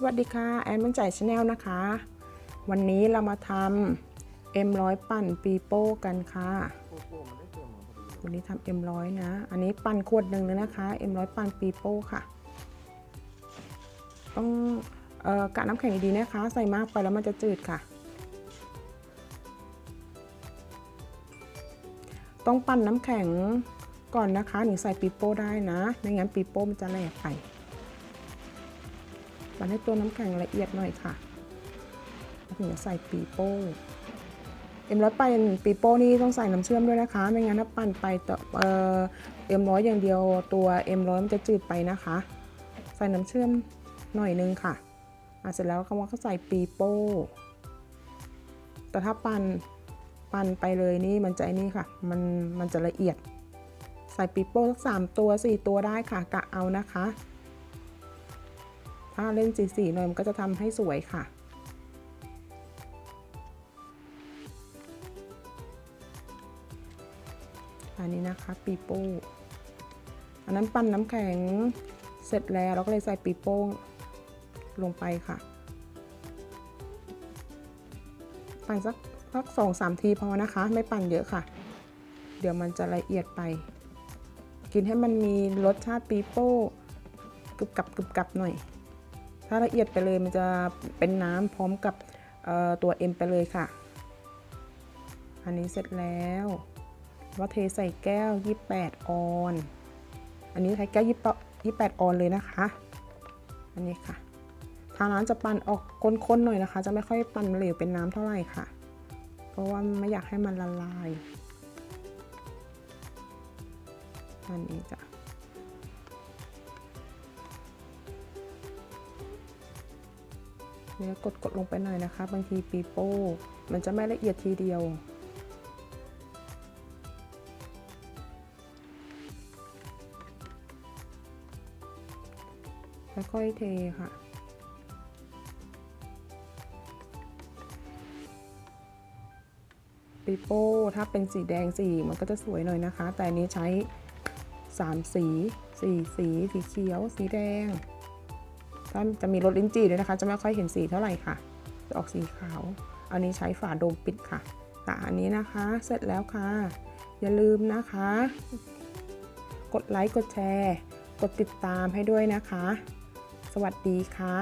สวัสดีค่ะ แอนบันใจชาแนลนะคะ วันนี้เรามาทำเอ็มร้อยปั่นปีโป้กันค่ะวันนี้ทำเอ็มร้อยนะ อันนี้ปั่นขวดหนึ่งเลยนะคะเอ็มร้อยปั่นปีโป้ค่ะ ต้องออกะน้ำแข็งดีๆนะคะ ใส่มากไปแล้วมันจะจืดค่ะ ต้องปั่นน้ำแข็งก่อนนะคะถึงใส่ปีโป้ได้นะไม่งั้นปีโป้มันจะแหลกไป ปั่นให้ตัวน้ำแข็งละเอียดหน่อยค่ะแล้วถึงจะใส่ปีโป้เอ็มร้อยปั่นปีโป้นี่ต้องใส่น้ำเชื่อมด้วยนะคะ ไม่งั้นถ้าปั่นไปเออเอ็มร้อยอย่างเดียวตัวเอ็มร้อยมันจะจืดไปนะคะ ใส่น้ำเชื่อมหน่อยนึงค่ะอะเสร็จแล้วก็ว่าก็ใส่ปีโป้ แต่ถ้าปั่นปั่นไปเลยนี่มันจะนี่ค่ะ มันมันจะละเอียด ใส่ปีโป้สักสามตัวสี่ตัวได้ค่ะกะเอานะคะ ถ้าเล่นสีสีหน่อยมันก็จะทำให้สวยค่ะ อันนี้นะคะปีโป้อันนั้นปั้นน้ำแข็งเสร็จแล้วเราก็เลยใส่ปีโป้ลงไปค่ะ ปั่นสักสักสองสามทีพอนะคะ ไม่ปั่นเยอะค่ะ เดี๋ยวมันจะละเอียดไป กินให้มันมีรสชาติปีโป้กรึบกับกรึบกับหน่อย ถ้าละเอียดไปเลยมันจะเป็นน้ำพร้อมกับตัวเอ็มไปเลยค่ะ อันนี้เสร็จแล้วว่าเทใส่แก้ว 28 ออน อันนี้ใช้แก้ว 28 ออนเลยนะคะ อันนี้ค่ะ ทางร้านจะปั่นออกข้นๆหน่อยนะคะ จะไม่ค่อยปั่นเหลวเป็นน้ำเท่าไหร่ค่ะ เพราะว่าไม่อยากให้มันละลาย อันนี้จ้ะ เนี่ยกดกดลงไปหน่อยนะคะ บางทีปีโป้ มันจะไม่ละเอียดทีเดียว ค่อยๆเทค่ะปีโป้ถ้าเป็นสีแดงสีมันก็จะสวยหน่อยนะคะ แต่นนี้ใช้ 3 สี สีสี สีเขียว สีแดง ถ้าจะมีรสลิ้นจี่ด้วยนะคะ จะไม่ค่อยเห็นสีเท่าไหร่ค่ะ จะออกสีขาว อันนี้ใช้ฝาโดมปิดค่ะค่ะอันนี้นะคะ เสร็จแล้วค่ะ อย่าลืมนะคะ กดไลค์ กดแชร์ กดติดตามให้ด้วยนะคะ สวัสดีค่ะ